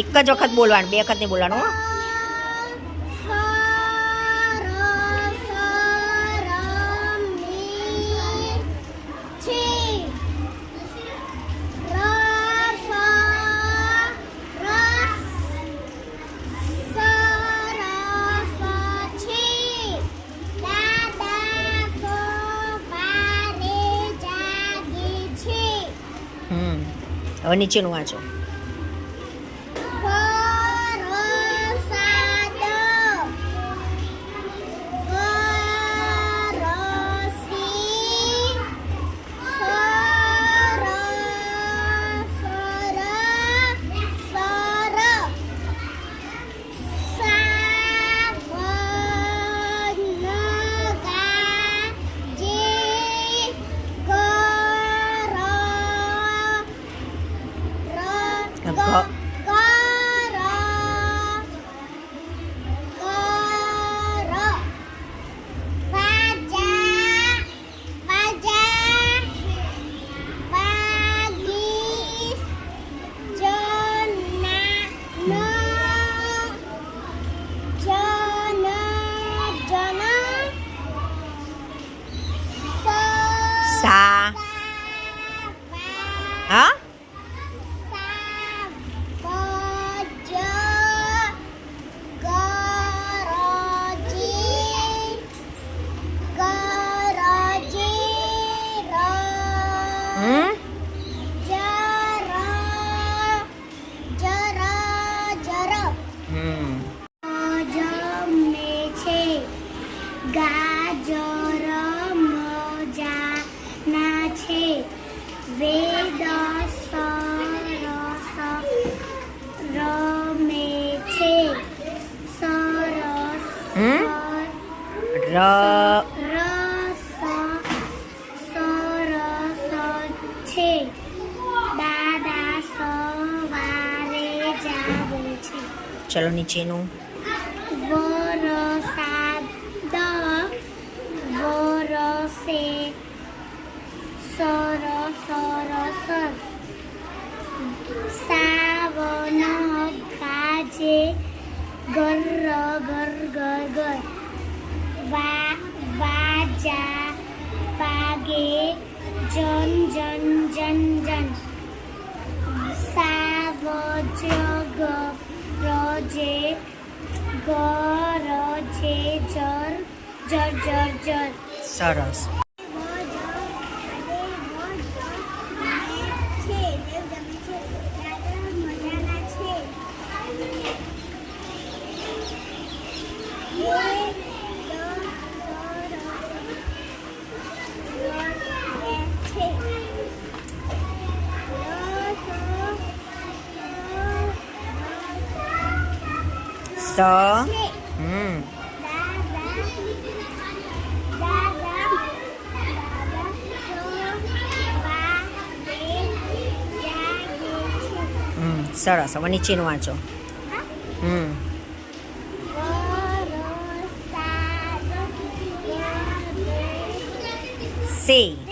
એક જ વખત બોલવાનું બે વખત નહીં બોલવાનું હો. હવે નીચેનું વાંચો. 你 હમ ગાજર મજા ના છે વેદ સરસ રમે છે સરસ? ર ચલો નીચેનું ગર ગર ગર ગર વા વાજા વાગે જન જન જન જન સાવજ ગ ગર જે જર જર જર જર સરસ. સ હમ સરસ હવે નીચેનું વાંચો હમ સે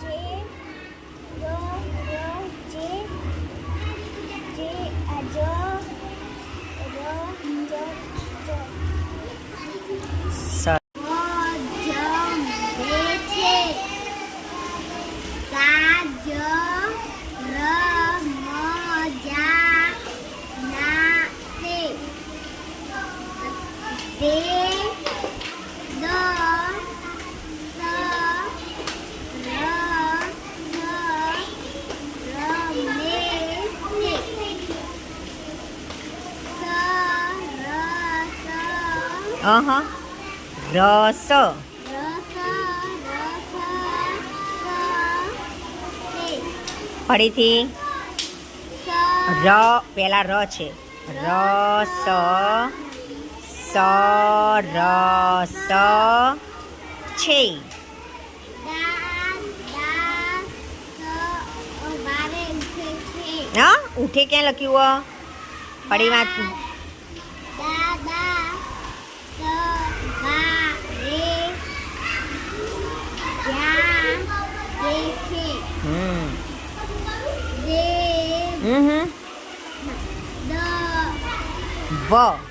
Aham. Uhum. Grosso. ફરીથી ર પેલા ર છે રસ સ ર સ છે હા? ઉઠે ક્યાં લખ્યું ફરી વાત. હમ. હમ. હમ વ.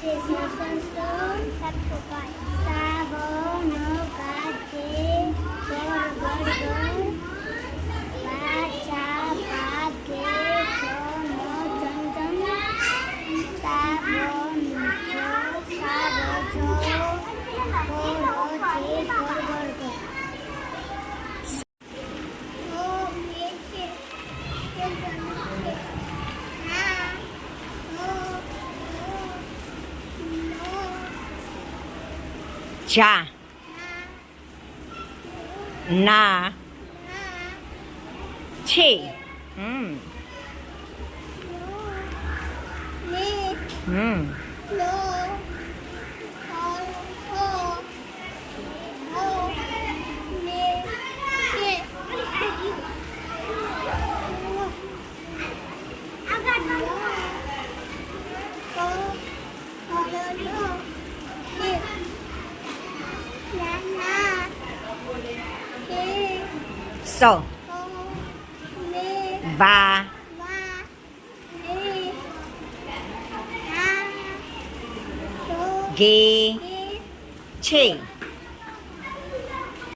Bye. જા. ના. છે. હમ. હમ. sổ và? Ghi. Trình